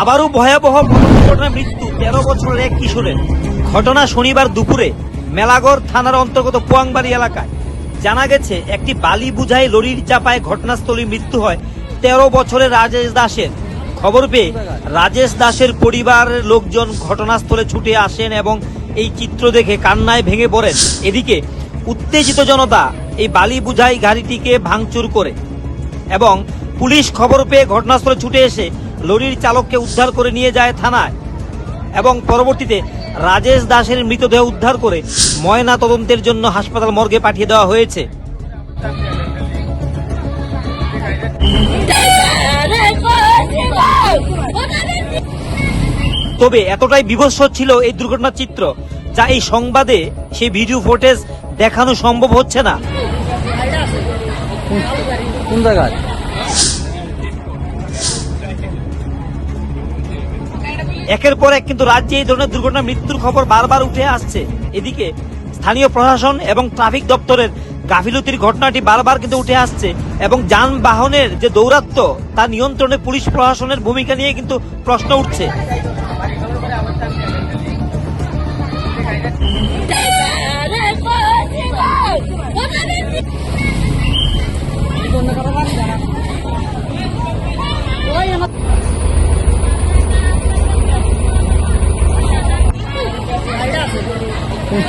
আবারও ভয়াবহ পথ দুর্ঘটনায় মৃত্যু তেরো বছরের এক কিশোরের। ঘটনা শনিবার দুপুরে মেলাগড় থানার অন্তর্গত পোয়াংবাড়ি এলাকায়। জানা গেছে, একটি বালি বুঝাই লরির চাপায় ঘটনাস্থলে মৃত্যু হয় তেরো বছরের রাজেশ দাসের। খবর পেয়ে রাজেশ দাসের পরিবারের লোকজন ঘটনাস্থলে ছুটে আসেন এবং এই চিত্র দেখে কান্নায় ভেঙে পড়েন। এদিকে উত্তেজিত জনতা এই বালি বুঝাই গাড়িটিকে ভাঙচুর করে এবং পুলিশ খবর পেয়ে ঘটনাস্থলে ছুটে এসে লরির চালককে উদ্ধার করে নিয়ে যায় থানায় এবং পরবর্তীতে রাজেশ দাসের মৃতদেহ উদ্ধার করে ময়না তদন্তের জন্য হাসপাতাল মর্গে পাঠিয়ে দেওয়া হয়েছে। তবে এতটাই বিভৎস ছিল এই দুর্ঘটনার চিত্র যা এই সংবাদে সেই ভিডিও ফুটেজ দেখানো সম্ভব হচ্ছে না। কোন জায়গায়? একের পর এক কিন্তু রাজ্যে এই ধরনের দুর্ঘটনা মৃত্যুর খবর বারবার উঠে আসছে। এদিকে স্থানীয় প্রশাসন এবং ট্রাফিক দপ্তরের গাফিলতির ঘটনাটি বারবার কিন্তু উঠে আসছে এবং যানবাহনের যে দৌরাত্ম তা নিয়ন্ত্রণে পুলিশ প্রশাসনের ভূমিকা নিয়ে কিন্তু প্রশ্ন উঠছে।